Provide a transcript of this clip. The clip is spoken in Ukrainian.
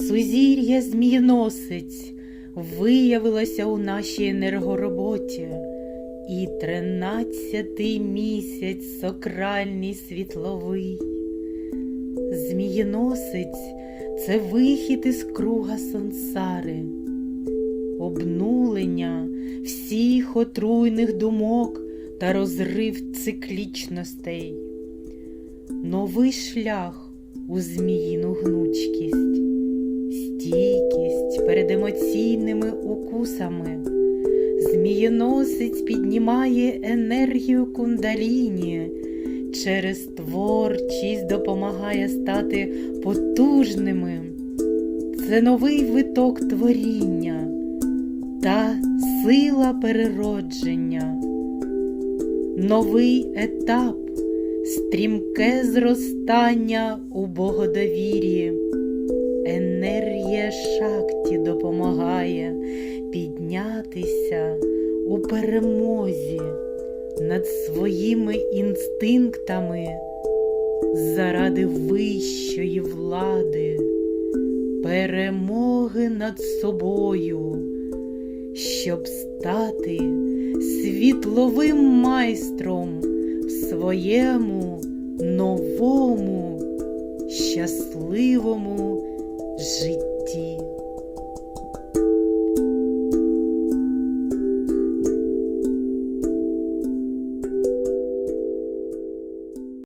Сузір'я змієносець виявилося у нашій енергороботі, і тринадцятий місяць сокральний світловий. Змієносець це вихід із круга сансари, обнулення всіх отруйних думок та розрив циклічностей, новий шлях у зміїну стійкість перед емоційними укусами. Змієносець піднімає енергію кундаліні, через творчість допомагає стати потужними. Це новий виток творіння та сила переродження, новий етап, стрімке зростання у Богодовір'ї. Енергія допомагає піднятися у перемозі над своїми інстинктами заради вищої влади, перемоги над собою, щоб стати світловим майстром в своєму новому щасливому житті.